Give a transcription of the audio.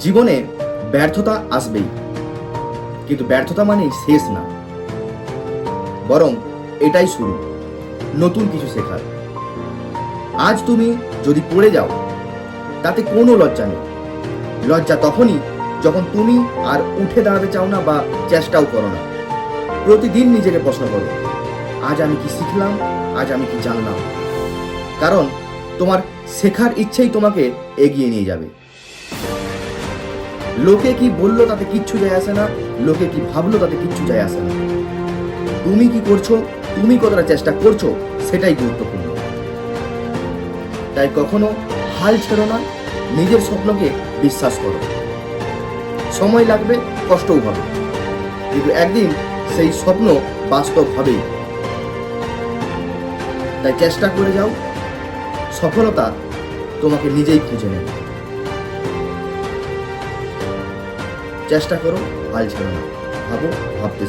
জীবনে ব্যর্থতা আসবেই। কিন্তু ব্যর্থতা মানেই শেষ না। বরং এটাই শুরু, নতুন কিছু শেখার। আজ তুমি যদি পড়ে যাও, তাতে কোনো লজ্জা নেই। লজ্জা তখনই যখন তুমি আর উঠে দাঁড়াতে চাও না বা চেষ্টাও করো না। প্রতিদিন নিজেকে প্রশ্ন করো, আজ আমি কি শিখলাম? আজ আমি কি জানলাম? কারণ তোমার শেখার ইচ্ছেই তোমাকে এগিয়ে নিয়ে যাবে। লোকে কি বলল তাতে কিচ্ছু যায় আসে না? লোকে কি ভাবলো তাতে কিচ্ছু যায় আসে না? তুমি কি করছ? তুমি কতটা চেষ্টা করছ? সেটাই গুরুত্বপূর্ণ। তাই কখনো হাল ছেড়ো না, নিজের স্বপ্নকে বিশ্বাস করো। সময় লাগবে, কষ্টও হবে। কিন্তু একদিন সেই স্বপ্ন বাস্তব হবেই তাই চেষ্টা করে যাও। সফলতা তোমাকে নিজেই খুঁজে নেবে। চেষ্টা করো হাল ছেড়ো না ভাবো ভাবতে